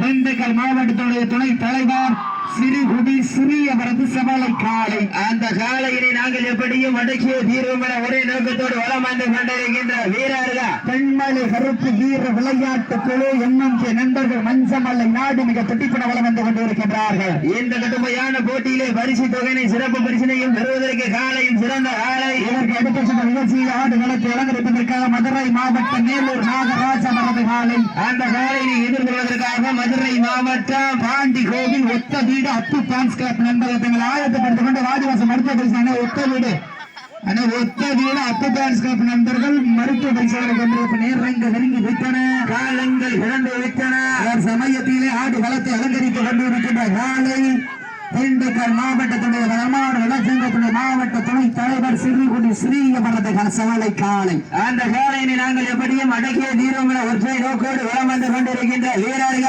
திண்டுக்கல் மாவட்டத்துடைய துணை தலைவர் சிறுகுடி சிறியவரது சபலை காலை. அந்த காலையினை நாங்கள் எப்படியும் அடக்கிய தீர்வு என ஒரே நோக்கத்தோடு வளம் வந்து கொண்டிருக்கின்ற வீரர்கள்? பெண்மலை கருப்பு வீர விளையாட்டு குழு எண்ணம் நண்பர்கள் மஞ்சமல்லை நாடு மிக துடிப்புன வளம் வந்து கொண்டிருக்கின்றார்கள். இந்த கடுமையான போட்டியிலே பரிசு தொகையினை சிறப்பு பரிசினையும் பெறுவதற்கு காலையும் சிறந்த காலை இதற்கு அடுத்த சில நிகழ்ச்சியில் ஆடுகளத்தை அலங்கரிப்பதற்காக மதுரை மாவட்டம் மேலூர் நாகராஜ மரபு காலை அந்த காலையினை எதிர்கொள்வதற்காக மதுரை மாவட்டம் பாண்டி கோவில் ஒத்த வீடு அப்பு பான்ஸ் கிளப் நண்பர்கள் தங்களை ஆயத்தப்படுத்திக் கொண்டு வாதிவாசம் மருத்துவ பரிசு அண்ணா ஒத்த வீடு. அண்ணா ஒத்த வீடு அப்பு பான்ஸ் கிளப் நண்பர்கள் மருத்துவ பரிசுகளை கொண்டிருப்பு நேரங்க நெருங்கி வைத்தன. காலங்கள் இழந்து விட்டன அவர் சமயத்திலே ஆடு களத்தை அலங்கரித்துக் கொண்டிருக்கின்ற காலை திண்டுக்கல் மாவட்டத்துடைய வடமாடு நலச்சங்கத்துடைய மாவட்ட தலைவர் சிறுகுடி ஸ்ரீயமரது சவலை காலை. அந்த காலையினை நாங்கள் எப்படியும் அடக்கிய தீர்வோம் என ஒற்றை நோக்கோடு வளம் வந்து கொண்டிருக்கின்ற வீரர்கள்.